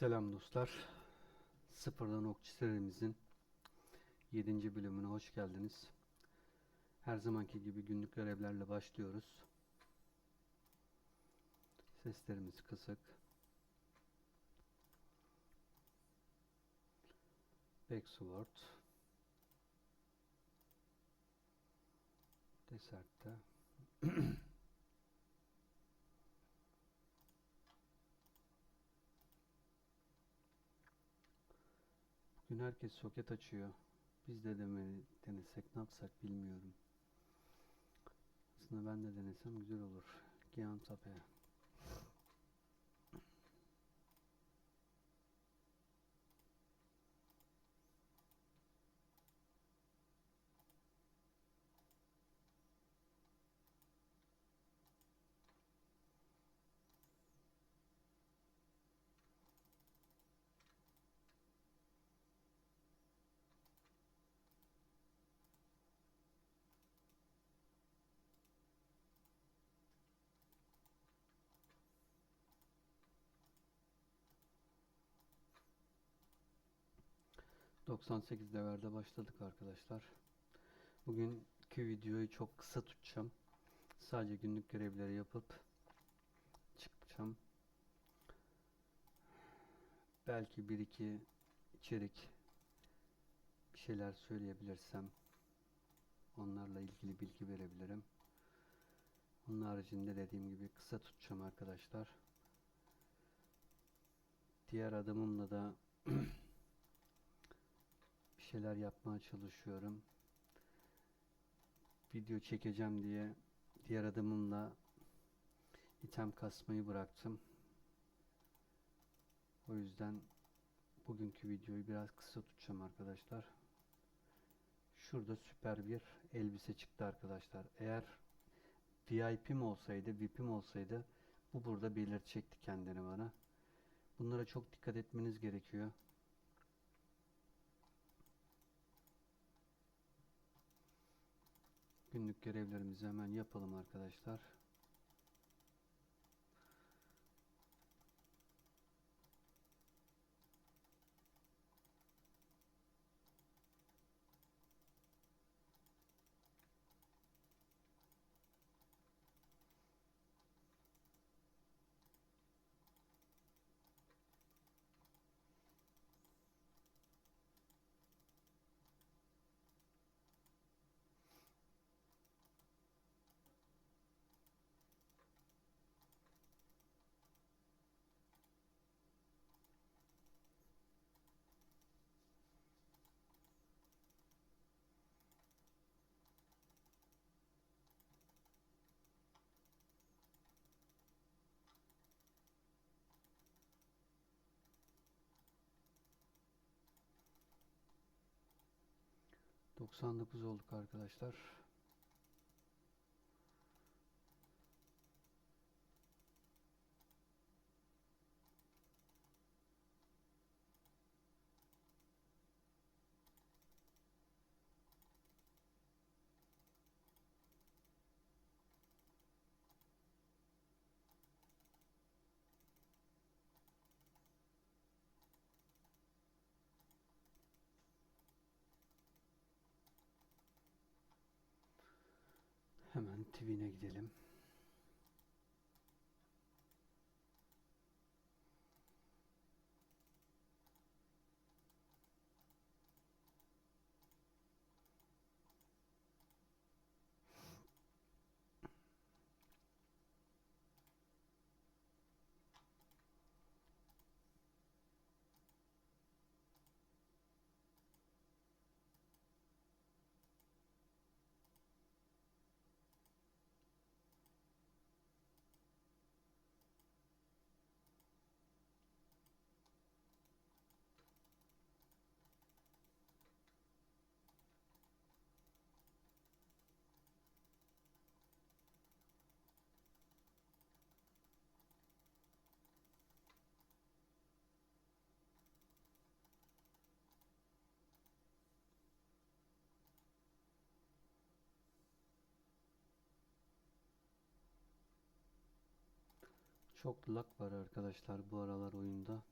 Selam dostlar. Sıfırdan Okçu serimizin 7. bölümüne hoş geldiniz. Her zamanki gibi günlük görevlerle başlıyoruz. Seslerimiz kısık. Backsword. Desert'te. herkes soket açıyor. Biz de demeli, denesek ne yapsak bilmiyorum. Aslında ben de denesem güzel olur. Gian ...98 levelde başladık arkadaşlar. Bugünkü videoyu çok kısa tutacağım. Sadece günlük görevleri yapıp... ...çıkacağım. Belki bir iki içerik... ...bir şeyler söyleyebilirsem... ...onlarla ilgili bilgi verebilirim. Onun haricinde dediğim gibi kısa tutacağım arkadaşlar. Diğer adımımla da şeyler yapmaya çalışıyorum. Video çekeceğim diye diğer adımımla item kasmayı bıraktım. O yüzden bugünkü videoyu biraz kısa tutacağım arkadaşlar. Şurada süper bir elbise çıktı arkadaşlar. Eğer VIP'm olsaydı, VIP'im olsaydı bu burada belirtecekti kendini bana. Bunlara çok dikkat etmeniz gerekiyor. Günlük görevlerimizi hemen yapalım arkadaşlar. Doksan dokuz olduk arkadaşlar. Hemen TV'ne gidelim. Çok lag var arkadaşlar bu aralar oyunda.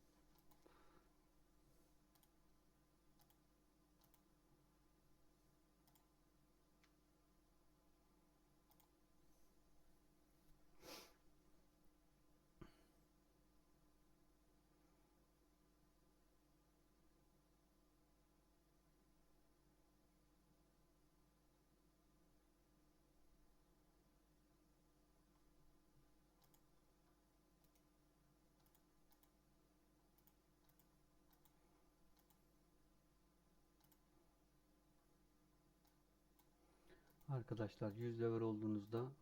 Arkadaşlar 100 level olduğunuzda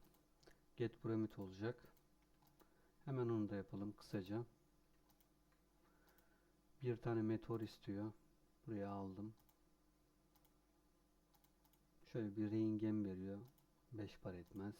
get pyramid olacak. Hemen onu da yapalım kısaca. Bir tane meteor istiyor. Buraya aldım. Şöyle bir rain gem veriyor. 5 para etmez.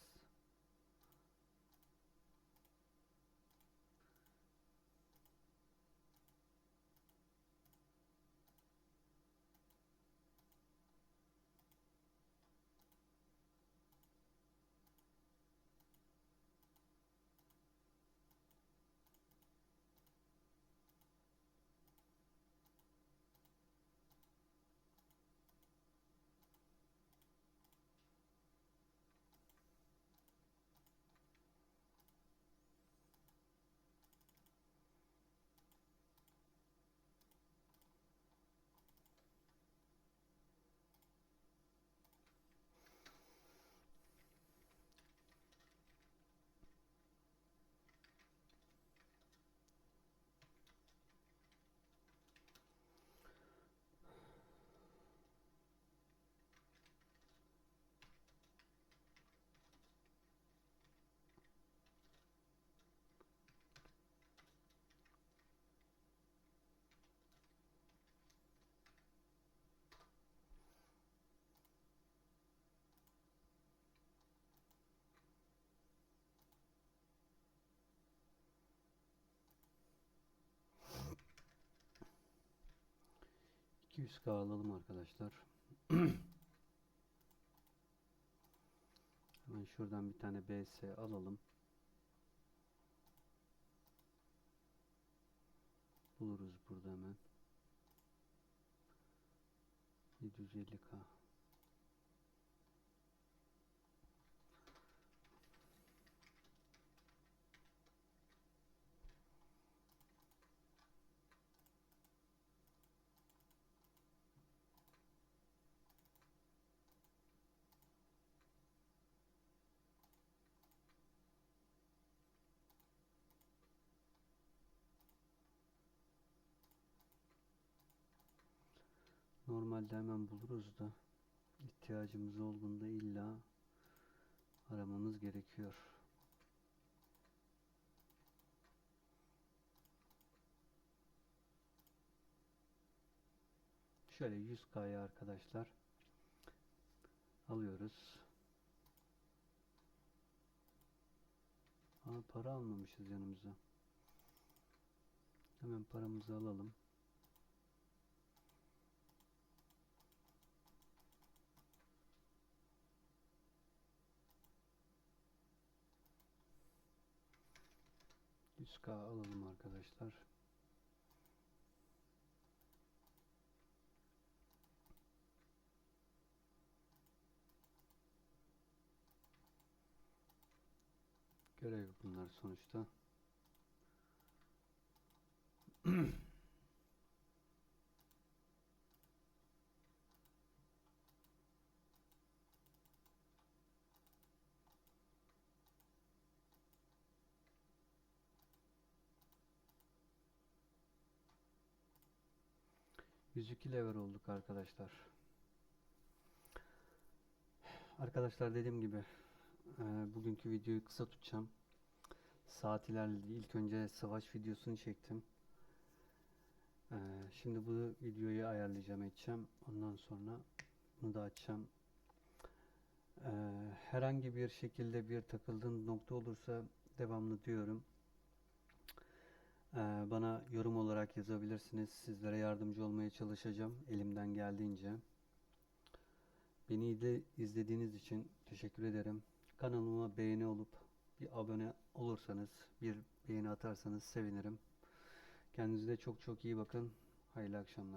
%200k alalım arkadaşlar. Hemen şuradan bir tane BS alalım. Buluruz burada hemen. 750k. Normalde hemen buluruz da ihtiyacımız olduğunda illa aramamız gerekiyor. Şöyle 100K'ya arkadaşlar alıyoruz. Aa, para almamışız yanımıza. Hemen paramızı alalım. Yüz K alalım arkadaşlar. Görev bunlar sonuçta. ...102 level olduk arkadaşlar. Arkadaşlar dediğim gibi... e, ...bugünkü videoyu kısa tutacağım. Saat ilerledi. İlk önce savaş videosunu çektim. E, şimdi bu videoyu ayarlayacağım edeceğim. Ondan sonra... ...bunu da açacağım. E, herhangi bir şekilde bir takıldığın nokta olursa... ...devamlı diyorum. Ee, Bana yorum olarak yazabilirsiniz. Sizlere yardımcı olmaya çalışacağım elimden geldiğince. Beni de izlediğiniz için teşekkür ederim. Kanalıma beğeni olup bir abone olursanız, bir beğeni atarsanız sevinirim. Kendinize çok çok iyi bakın. Hayırlı akşamlar.